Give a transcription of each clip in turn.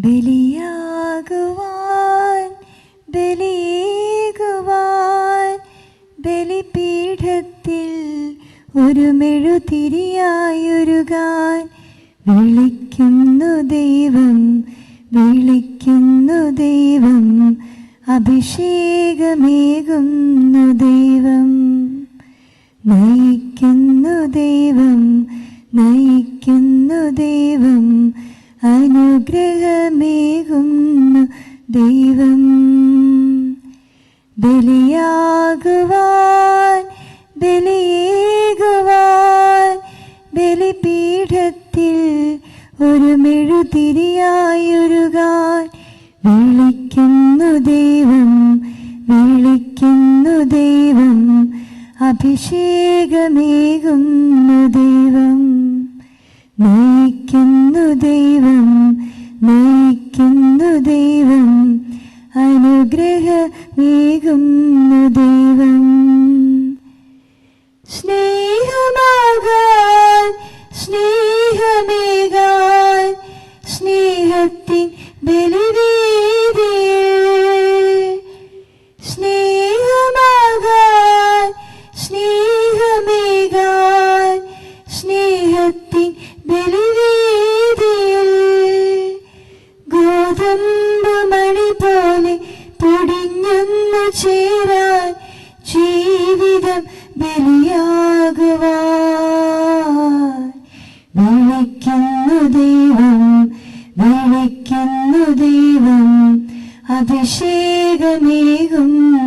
ബലിയാകുവാൻ ബലിയേകുവാൻ ബലിപീഠത്തിൽ ഒരു മെഴുതിരിയായൊരുകാൻ. വിളിക്കുന്നു ദൈവം വിളിക്കുന്നു ദൈവം അഭിഷേകമേകുന്നു ദൈവം. നയിക്കുന്നു ദൈവം നയിക്കുന്നു ദൈവം അനുഗ്രഹമേകുന്നു ദൈവം ബലിയാകുവാൻ ബലിയേകുവാൻ ബലിപീഠത്തിൽ ഒരു മെഴുതിരിയായൊരുകാൻ വിളിക്കുന്നു ദൈവം വിളിക്കുന്നു ദൈവം അഭിഷേകമേകുന്നു ദൈവം നയിക്കുന്നു ദൈവം. ജീവിതം ബലിയാകുവാൻ. വിളിക്കുന്നു ദൈവം വിളിക്കുന്നു ദൈവം. അഭിഷേകമേകുന്നു.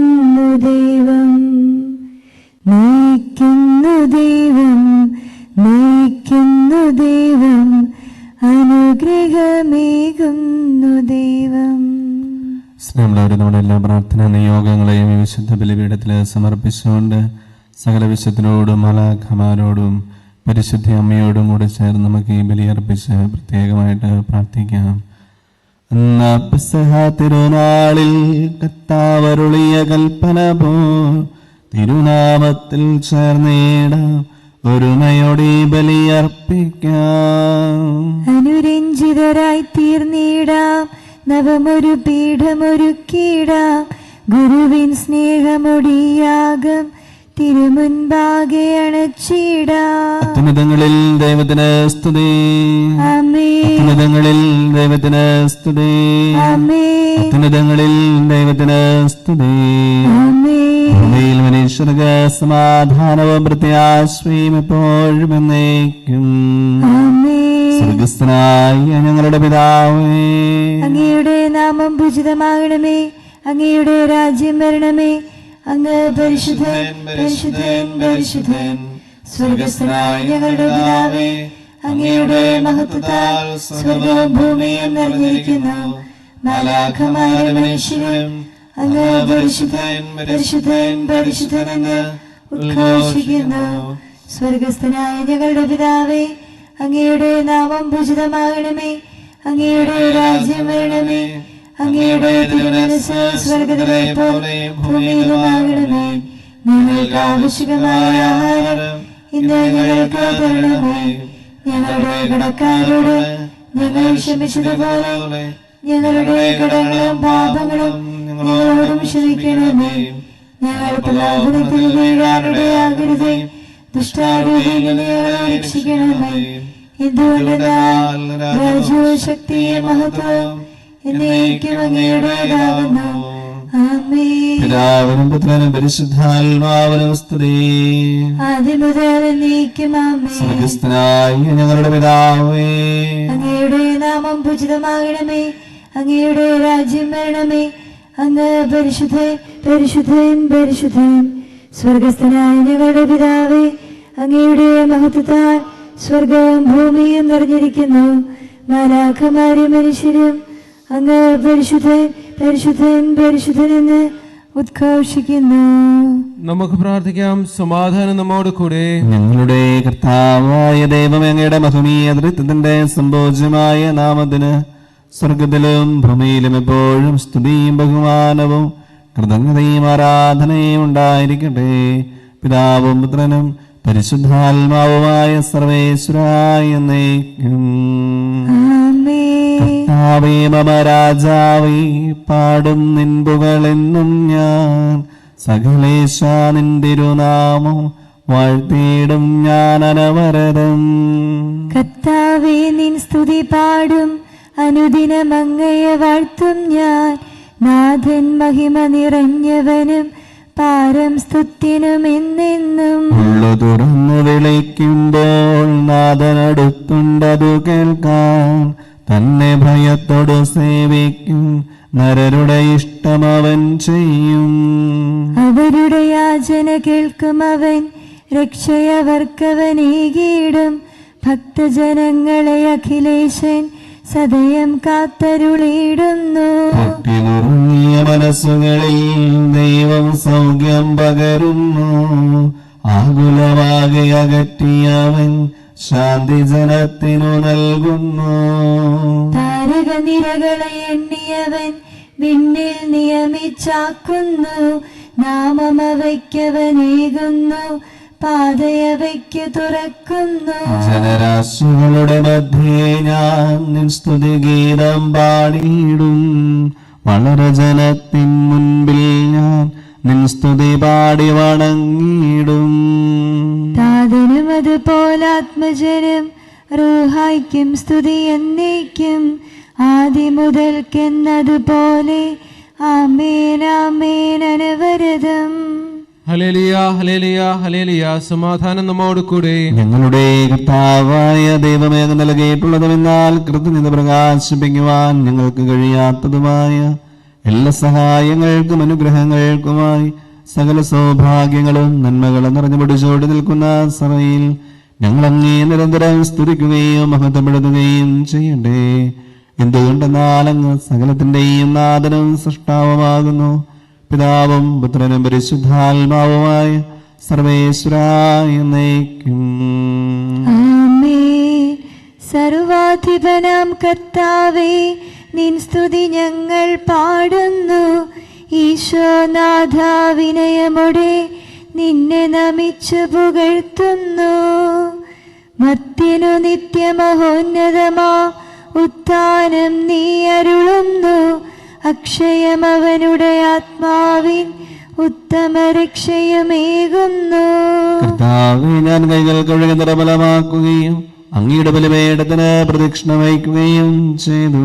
അഭിഷേകമേകുന്നു ദൈവം നീക്കുന്നു ദൈവം നയിക്കുന്നു ദൈവം അനുഗ്രഹമേകുന്നു ദൈവം. സ്നേഹമുള്ളവരെ നമ്മുടെ എല്ലാ പ്രാർത്ഥനാ നിയോഗങ്ങളെയും വിശുദ്ധ ബലിപീഠത്തിൽ സമർപ്പിച്ചുകൊണ്ട് സകല വിശുദ്ധനോടും മലാഖമാരോടും പരിശുദ്ധ അമ്മയോടും കൂടെ ചേർന്ന് നമുക്ക് ഈ ബലിയർപ്പിച്ച് പ്രത്യേകമായിട്ട് പ്രാർത്ഥിക്കാം. എന്നാ പെസഹ തിരുനാളിൽ കത്താവരുളിയ കൽപ്പന പോ. തിരുനാമത്തിൽ ചേർന്നിടാം ഒരുമയോടെ ബലിയർപ്പിക്കാം. അനുരഞ്ജിതരായി തീർന്നിടാം. നവമൊരു പീഠമൊരുക്കിയിടാം. ഗുരുവിൻ സ്നേഹമൊടിയാകം. തിരുമുൻപാകെ അണച്ചിടാം. അത്യുന്നതങ്ങളിൽ ദൈവത്തിന് സ്തുതി. അത്യുന്നതങ്ങളിൽ ദൈവത്തിന് സ്തുതി. അത്യുന്നതങ്ങളിൽ ദൈവത്തിന് സ്തുതി. ഭൂമിയിൽ മനുഷ്യർക്ക് സമാധാനവും പ്രത്യാശ്രയും എപ്പോഴും എന്നേക്കും. സ്വർഗസ്ഥനായ ഞങ്ങളുടെ പിതാവേ. അങ്ങയുടെ നാമം പൂജിതമാകണമേ. അങ്ങയുടെ രാജ്യം വരണമേ. അങ്ങ് പരിശുദ്ധൻ പരിശുദ്ധൻ പരിശുദ്ധൻ സ്വർഗസ്ഥനായ ഞങ്ങളുടെ പിതാവേ അങ്ങയുടെ മഹത്വത്താൽ സ്വർഗവും ഭൂമിയും നിറഞ്ഞിരിക്കുന്നു. മാലാഖമാരുടെ മനുഷ്യരും അങ്ങ് പരിശുദ്ധൻ പരിശുദ്ധൻ പരിശുദ്ധൻ എന്ന് ഉദ്ഘോഷിക്കുന്നു. സ്വർഗസ്ഥനായ ഞങ്ങളുടെ പിതാവേ അങ്ങയുടെ നാമം പൂജിതമാകണമേ അങ്ങയുടെ രാജ്യം വരണമേ അങ്ങയുടെ തിരുമനസ് സ്വർഗത്തിലെ പോലെ ഭൂമിയിലുമാകണമേ ഞങ്ങൾക്ക് ആവശ്യമായ ആഹാരം ഇന്ന് ഞങ്ങൾക്ക് തരണമേ. ഞങ്ങളുടെ കടക്കാരോട് ഞങ്ങൾ ക്ഷമിച്ചതുപോലെ ഞങ്ങളുടെ കടങ്ങളും പാപങ്ങളും ഞങ്ങളോടും ക്ഷമിക്കണമേ. ഞങ്ങൾ പ്രലോഭനത്തിൽ വീഴാനിടയാകരുതേ ദുഷ്ടാരൂപിയിൽ ഞങ്ങളെ രക്ഷിക്കണമേ. എന്തുകൊണ്ടെന്നാൽ രാജ്യവും ശക്തിയെ മഹത്വം പിതാവിനും പുത്രനും പരിശുദ്ധാത്മാവിനും സ്വർഗസ്ഥനായ ഞങ്ങളുടെ പിതാവേ. അങ്ങയുടെ നാമം പൂജിതമാകണമേ. അങ്ങയുടെ രാജ്യം വരണമേ. അങ്ങ് പരിശുദ്ധേ പരിശുദ്ധയും പരിശുദ്ധയും സ്വർഗസ്ഥനായ ഞങ്ങളുടെ പിതാവേ അങ്ങയുടെ മഹത്വത്താൽ സ്വർഗവും ഭൂമിയും നിറഞ്ഞിരിക്കുന്നു. മാലാഖമാരും മനുഷ്യരും അങ്ങ് പരിശുദ്ധൻ പരിശുദ്ധൻ പരിശുദ്ധൻ എന്ന് ഉദ്ഘോഷിക്കുന്നു. നമുക്ക് പ്രാർത്ഥിക്കാം. സമാധാനം നമ്മോട് കൂടെ. ഞങ്ങളുടെ കർത്താവായ ദൈവം അങ്ങയുടെ മഹനീയ ദൃത്യത്തിന്റെ സമ്പോജ്യമായ നാമത്തിന് സ്വർഗത്തിലും ഭൂമിയിലും എപ്പോഴും സ്തുതിയും ബഹുമാനവും കൃതജ്ഞതയും ആരാധനയും ഉണ്ടായിരിക്കട്ടെ. പിതാവും പുത്രനും പരിശുദ്ധാത്മാവുമായ സർവേശ്വരായ എന്നേക്കും ആമേ കർത്താവേ മമ രാജാവേ പാടും നിൻപുകളെന്നും ഞാൻ. സകലേശ നിന്തിരുനാമം വാഴ്ത്തിയിടും ഞാൻ അനവരതം. കർത്താവേ നിൻ സ്തുതി പാടും അനുദിനം അങ്ങയെ വാഴ്ത്തും ഞാൻ. നാഥൻ മഹിമ നിറഞ്ഞവനും പാരം സ്തുത്തിനും എന്നെന്നും. ഉള്ളു തുറന്നു വിളിക്കുമ്പോൾ നാഥനടുത്തുണ്ടതു കേൾക്കാൻ തന്നെ ഭയത്തോട് സേവിക്കും. നരരുടെ ഇഷ്ടം അവൻ ചെയ്യും. അവരുടെ യാചന കേൾക്കും അവൻ. രക്ഷയവർക്കവനേകിയിടും ഭക്തജനങ്ങളെ അഖിലേശൻ സദയം കാത്തരുളിയിടുന്നു. പൊട്ടിനുറുങ്ങിയ മനസ്സുകളിൽ ദൈവം സൗഖ്യം പകരുന്നു. ആകുലമാകെ അകറ്റിയവൻ ശാന്തി ജനത്തിനു നൽകുന്നു. താരകനിരകളെ എണ്ണിയവൻ വിണ്ണിൽ നിയമിച്ചാക്കുന്നു. നാമം അവയ്ക്കവനേകുന്നു പാതയവയ്ക്ക് തുറക്കുന്നു. ജനരാശികളുടെ മധ്യേ ഞാൻ നിൻ സ്തുതിഗീതം പാടിയിടും. വളരെ ജനത്തിൻ മുൻപിൽ ഞാൻ നിൻ സ്തുതി പാടി വണങ്ങിയിടും. അതുപോലാത്മജനും റൂഹായ്ക്കും സ്തുതി എന്നേക്കും. ആദ്യം മുതൽക്കെന്നതുപോലെ. ആമേൻ ആമേൻ അനവരതം. ഹലേലിയ ഹലേലിയ ഹലേലിയ സമാധാനം നമ്മോട് കൂടെ. ഞങ്ങളുടെ കർത്താവായ ദൈവമേ നൽകിയിട്ടുള്ളതുമെന്നാൽ കൃത്യനിന്ന് പ്രകാശിപ്പിക്കുവാൻ ഞങ്ങൾക്ക് കഴിയാത്തതുമായ എല്ലാ സഹായങ്ങൾക്കും അനുഗ്രഹങ്ങൾക്കുമായി സകല സൗഭാഗ്യങ്ങളും നന്മകളും നിറഞ്ഞു പിടിച്ചോടി നിൽക്കുന്ന സഭയിൽ ഞങ്ങൾ അങ്ങേ നിരന്തരം സ്തുതിക്കുകയും മഹത്വപ്പെടുത്തുകയും ചെയ്യണ്ടേ. എന്തുകൊണ്ടെന്നാൽ അങ്ങ് സകലത്തിന്റെയും നാദനും സൃഷ്ടാവുമാകുന്നു. പിതാവും പുത്രനും പരിശുദ്ധാത്മാവുമായ സർവേശ്വരായ സർവാധിപനാം കർത്താവേ നിൻ സ്തുതി ഞങ്ങൾ പാടുന്നു. ഈശോനാഥ വിനയമോടെ നിന്നെ നമിച്ചു പുകഴ്ത്തുന്നു. മത്യനു നിത്യമഹോന്നതമാ ഉത്ഥാനം നീ അരുളുന്നു. അക്ഷയം അവനുടെ ആത്മാവിൻ ഉത്തമ രക്ഷയമേകുന്നു കർത്താവെ ഞാൻ കൈകൾ കഴുകി അങ്ങയുടെ ബലമേടത്തിന് പ്രദക്ഷിണ വഹിക്കുകയും ചെയ്തു.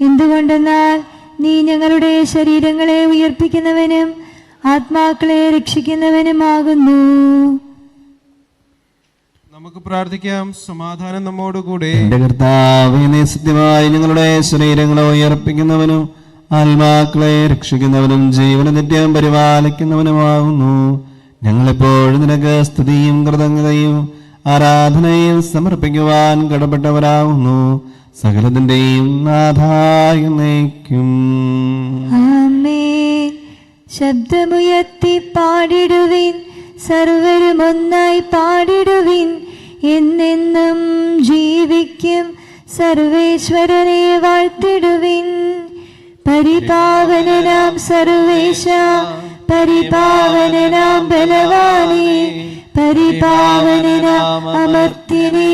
എന്തുകൊണ്ടെന്നാൽ നീ ഞങ്ങളുടെ ശരീരങ്ങളെ ഉയർപ്പിക്കുന്നവനും ആത്മാക്കളെ രക്ഷിക്കുന്നവനുമാകുന്നു. നമുക്ക് പ്രാർത്ഥിക്കാം. സമാധാനം നമ്മോടുകൂടെ. എന്റെ കർത്താവേ നീ സത്യമായി ഞങ്ങളുടെ ശരീരങ്ങളെ ഉയർപ്പിക്കുന്നവനും ആത്മാക്കളെ രക്ഷിക്കുന്നവനും ജീവന നിത്യം പരിപാലിക്കുന്നവനുമാകുന്നു. ഞങ്ങളെപ്പോഴും നിനക്ക് സ്തുതിയും കൃതജ്ഞതയും ആരാധനയും സമർപ്പിക്കുവാൻ കടപ്പെട്ടവരാകുന്നു. സകലത്തിന്റെയും നാഥായ നയിക്കും ശബ്ദമുയർത്തി പാടിടുവിൻ സർവരും ഒന്നായി പാടിടുവിൻ എന്നെന്നും ജീവിക്കും സർവേശ്വരനെ വാഴ്ത്തിടുവിൻ. പരിപാവനാം സർവേശ പരിപാവനാം ബലവാനെ പരിപാവനാം അമർത്തിനെ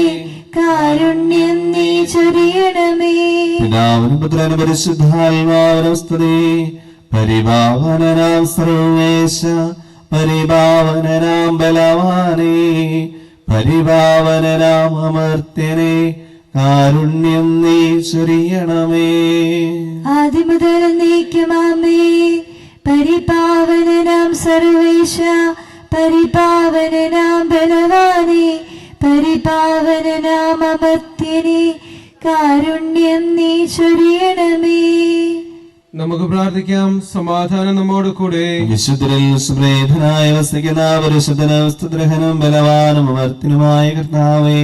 കാരുണ്യം നീ ചൊരിയണമേ. പിതാവിനും പുത്രനും പരിശുദ്ധാത്മാവിനും സ്തുതി പരിഭാവനനാം സർവേശ പരിഭാവനനാം ബലവാനേ പരിഭാവനനാം അമർത്യനെ കാരുണ്യം നീ ചൊരിയണമേ. ആദ്യമുതൽ നീക്കുമാമേ പരിപാവനനാം സർവേശ പരിപാവനനാം ബലവാനെ പരിപാവനനാം അമർത്യനെ കാരുണ്യം നീ ചൊരിയണമേ. നമുക്ക് പ്രാർത്ഥിക്കാം. സമാധാനം നമ്മോട് കൂടെ. വിശുദ്ധരിൽ സുപ്രേതനായ വസിക്കുന്ന പരിശുദ്ധനും സ്തുഗ്രഹനും ബലവാനും അമർത്തിനുമായ കർത്താവേ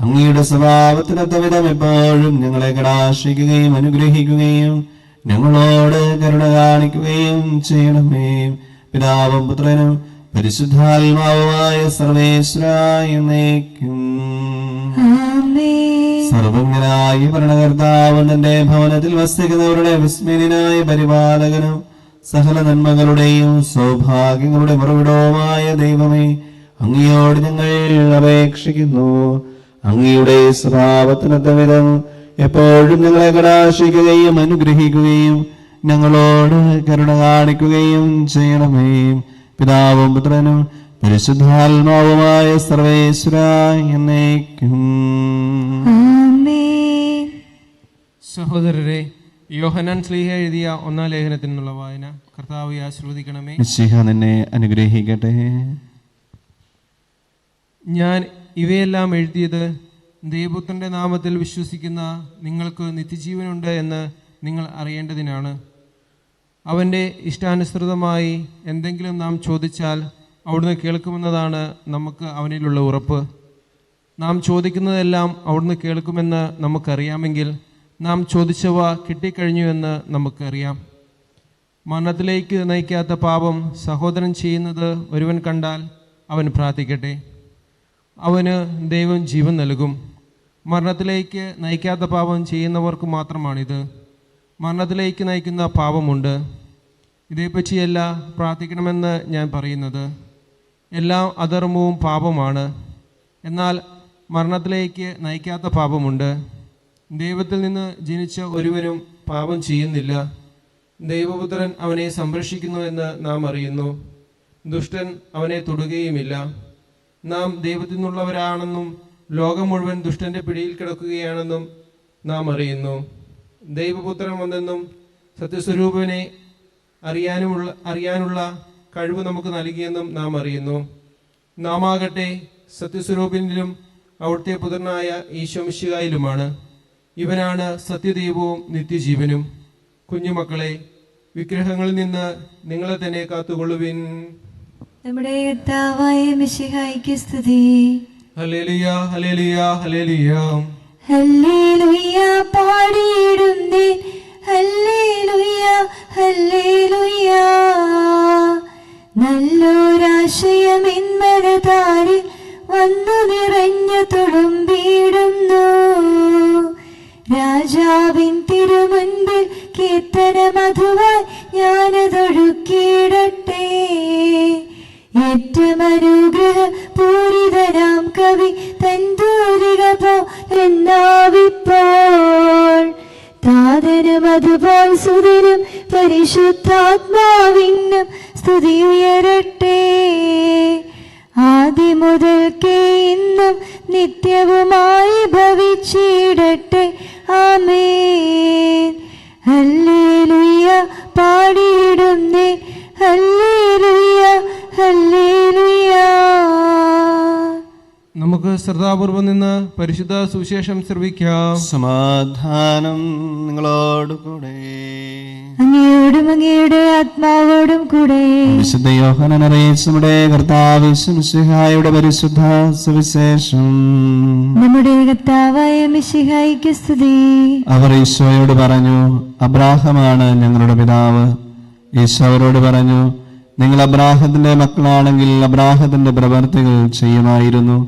അങ്ങയുടെ സ്വഭാവത്തിനൊത്ത വിധം എപ്പോഴും ഞങ്ങളെ കടാശിക്കുകയും അനുഗ്രഹിക്കുകയും ഞങ്ങളോട് കരുണ കാണിക്കുകയും ചെയ്യണമേ. പിതാവും പുത്രനും പരിശുദ്ധാത്മാവുമായ സർവേശ്വരായും സർവജ്ഞനായി ഭരണകർത്താവ് തന്റെ ഭവനത്തിൽ വസിക്കുന്നവരുടെ വിസ്മയനായ പരിപാലകനും സകല നന്മകളുടെയും സൗഭാഗ്യങ്ങളുടെ ഉറവിടവുമായ ദൈവമേ അങ്ങയോട് ഞങ്ങൾ അപേക്ഷിക്കുന്നു. അങ്ങയുടെ സ്വഭാവത്തിനൊത്ത വിധം എപ്പോഴും ഞങ്ങളെ കടാശിക്കുകയും അനുഗ്രഹിക്കുകയും ഞങ്ങളോട് കരുണ കാണിക്കുകയും ചെയ്യണമേ. പിതാവും പുത്രനും പരിശുദ്ധാത്മാവുമായ സർവേശ്വരായ എന്നേക്കും. ആമേ സഹോദരരെ യോഹനാൻ സ്ലീഹ എഴുതിയ ഒന്നാം ലേഖനത്തിൽ നിന്നുള്ള വായന കർത്താവ് ആശീർവദിക്കണമേ. മിശിഹ നിന്നെ അനുഗ്രഹിക്കട്ടെ. ഞാൻ ഇവയെല്ലാം എഴുതിയത് ദൈവപുത്രന്റെ നാമത്തിൽ വിശ്വസിക്കുന്ന നിങ്ങൾക്ക് നിത്യജീവനുണ്ട് എന്ന് നിങ്ങൾ അറിയേണ്ടതിനാണ്. അവന്റെ ഇഷ്ടാനുസൃതമായി എന്തെങ്കിലും നാം ചോദിച്ചാൽ അവിടുന്ന് കേൾക്കുമെന്നതാണ് നമുക്ക് അവനിലുള്ള ഉറപ്പ്. നാം ചോദിക്കുന്നതെല്ലാം അവിടുന്ന് കേൾക്കുമെന്ന് നമുക്കറിയാമെങ്കിൽ നാം ചോദിച്ചവ കിട്ടിക്കഴിഞ്ഞുവെന്ന് നമുക്കറിയാം. മരണത്തിലേക്ക് നയിക്കാത്ത പാപം സഹോദരൻ ചെയ്യുന്നത് ഒരുവൻ കണ്ടാൽ അവൻ പ്രാർത്ഥിക്കട്ടെ. അവന് ദൈവം ജീവൻ നൽകും. മരണത്തിലേക്ക് നയിക്കാത്ത പാപം ചെയ്യുന്നവർക്ക് മാത്രമാണിത്. മരണത്തിലേക്ക് നയിക്കുന്ന പാപമുണ്ട്. ഇതേപ്പറ്റിയല്ല പ്രാർത്ഥിക്കണമെന്ന് ഞാൻ പറയുന്നത്. എല്ലാ അധർമ്മവും പാപമാണ്. എന്നാൽ മരണത്തിലേക്ക് നയിക്കാത്ത പാപമുണ്ട്. ദൈവത്തിൽ നിന്ന് ജനിച്ച ഒരുവനും പാപം ചെയ്യുന്നില്ല. ദൈവപുത്രൻ അവനെ സംരക്ഷിക്കുന്നുവെന്ന് നാം അറിയുന്നു. ദുഷ്ടൻ അവനെ തൊടുകയുമില്ല. നാം ദൈവത്തിൽ നിന്നുള്ളവരാണെന്നും ലോകം മുഴുവൻ ദുഷ്ടന്റെ പിടിയിൽ കിടക്കുകയാണെന്നും നാം അറിയുന്നു. ദൈവപുത്രൻ വന്നെന്നും സത്യസ്വരൂപനെ അറിയാനുമുള്ള അറിയാനുള്ള കഴിവ് നമുക്ക് നൽകിയെന്നും നാം അറിയുന്നു. നാം ആകട്ടെ സത്യസ്വരൂപിനിലും അവിടുത്തെ പുത്രനായ ഈശോമിശികായിലുമാണ് ഇവനാണ് സത്യദൈവവും നിത്യജീവനും. കുഞ്ഞുമക്കളെ വിഗ്രഹങ്ങളിൽ നിന്ന് നിങ്ങളെ തന്നെ കാത്തുകൊള്ളുവിൻ. നമ്മുടെ കർത്താവായ മിശിഹായിക്ക് സ്തുതി. ഹലേലിയ ഹലേലിയ ഹലേലിയ ഹല്ലേലൂയ പാടിയിടുന്നേ. ഹല്ലേലൂയ ഹല്ലേലൂയ. നല്ലൊരാശയം ഇന്മനതാരിൽ വന്നു നിറഞ്ഞു നിത്യവുമായി ഭവിച്ചിടട്ടെ. ആമേൻ. ഹല്ലേലൂയ പാടിയിടുന്നേ. ഹല്ലേലൂയ ഹല്ലേലൂയ. നമുക്ക് ശ്രദ്ധാപൂർവം നിന്ന് പരിശുദ്ധ സുവിശേഷം ശ്രവിക്കാം. സമാധാനം നിങ്ങളോട് കൂടെ അങ്ങയോടും അങ്ങയുടെ ആത്മാവോടും കൂടെ. വിശുദ്ധ യോഹനൻ അറിയിച്ച നമ്മുടെ കർത്താവ് മിശിഹായുടെ പരിശുദ്ധ സുവിശേഷം. നമ്മുടെ കർത്താവായ മിശിഹായിക്ക് സ്തുതി. അവർ ഈശോയോട് പറഞ്ഞു അബ്രാഹമാണ് ഞങ്ങളുടെ പിതാവ്. ഈശോ അവരോട് പറഞ്ഞു നിങ്ങൾ അബ്രാഹത്തിന്റെ മക്കളാണെങ്കിൽ അബ്രാഹത്തിന്റെ പ്രവർത്തികൾ ചെയ്യുമായിരുന്നു.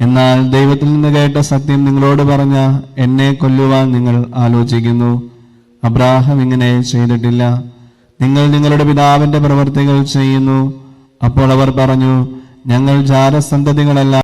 എന്നാൽ ദൈവത്തിൽ നിന്ന് കേട്ട സത്യം നിങ്ങളോട് പറഞ്ഞ എന്നെ കൊല്ലുവാൻ നിങ്ങൾ ആലോചിക്കുന്നു. അബ്രാഹം ഇങ്ങനെ ചെയ്തിട്ടില്ല. നിങ്ങൾ നിങ്ങളുടെ പിതാവിന്റെ പ്രവർത്തികൾ ചെയ്യുന്നു. അപ്പോൾ അവർ പറഞ്ഞു ഞങ്ങൾ ജാരസന്തതികളല്ല.